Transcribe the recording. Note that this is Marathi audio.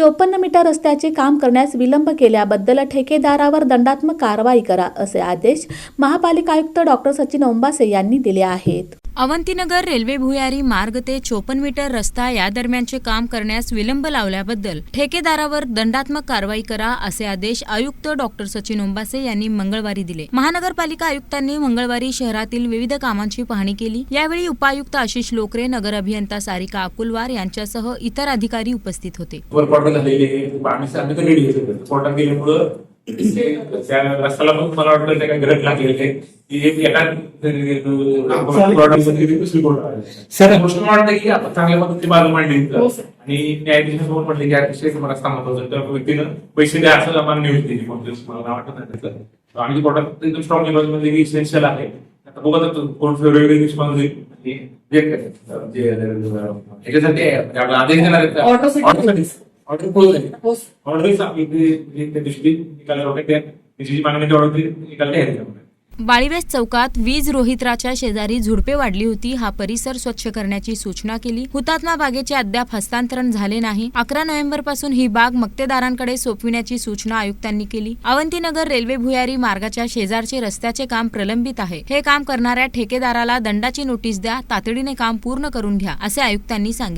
चोपन्न मीटर रस्त्याचे काम करण्यास विलंब केल्याबद्दल ठेकेदारावर दंडात्मक कारवाई करा असे आदेश महापालिका आयुक्त डॉक्टर सचिन ओंबासे यांनी दिले आहेत. अवंतीनगर रेल्वे भुयारी मार्ग ते चोपन्न मीटर रस्ता या दरम्यानचे काम करण्यास विलंब लावल्याबद्दल ठेकेदारावर दंडात्मक कारवाई करा असे आदेश आयुक्त डॉक्टर सचिन ओंबासे यांनी मंगळवारी दिले. महानगरपालिका आयुक्तांनी मंगळवारी शहरातील विविध कामांची पाहणी केली. यावेळी उपायुक्त आशिष लोकरे नगर अभियंता सारिका अकुलवार यांच्यासह इतर अधिकारी उपस्थित होते. आम्ही आम्ही ते- त्या रस्त्याला पण मला वाटतं त्या काही गरज लागलेली की एक. सर गोष्ट मला वाटतं की आपण चांगल्या पद्धतीने बाजू मांडली हो. आणि न्यायाधीशासमोर म्हटलं की अतिशय रस्ता महत्त्वाचा आहे. त्या व्यक्तीनं पैसे द्या असं आम्हाला न्यूज दिली कोणत्याच मला वाटत नाही. आणि प्रॉडक्ट एकदम स्ट्रॉंगमध्ये इसेन्शियल आहे आता बघत कोण फेब्रुवारी रिस्पॉन्स देईल म्हणजे आपला आदेश देणार आहेत. ऑर्डर पूर्ण झाली ऑर्डर आपली जी- जी त्या दिवशी निकाल होते त्या त्याची जी मागणी ऑर्डर निकाल आहे त्याच्यामध्ये. बाळीवेस चौकात वीज रोहित्राच्या शेजारी झुडपे वाढली होती. हा परिसर स्वच्छ करण्याची सूचना केली. हुतात्मा बागेचे अद्याप हस्तांतरण झाले नाही. अकरा नोव्हेंबरपासून ही बाग मक्तेदारांकडे सोपविण्याची सूचना आयुक्तांनी केली. अवंतीनगर रेल्वे भुयारी मार्गाच्या शेजारचे रस्त्याचे काम प्रलंबित आहे. हे काम करणाऱ्या ठेकेदाराला दंडाची नोटीस द्या. तातडीने काम पूर्ण करून घ्या असे आयुक्तांनी सांगितले.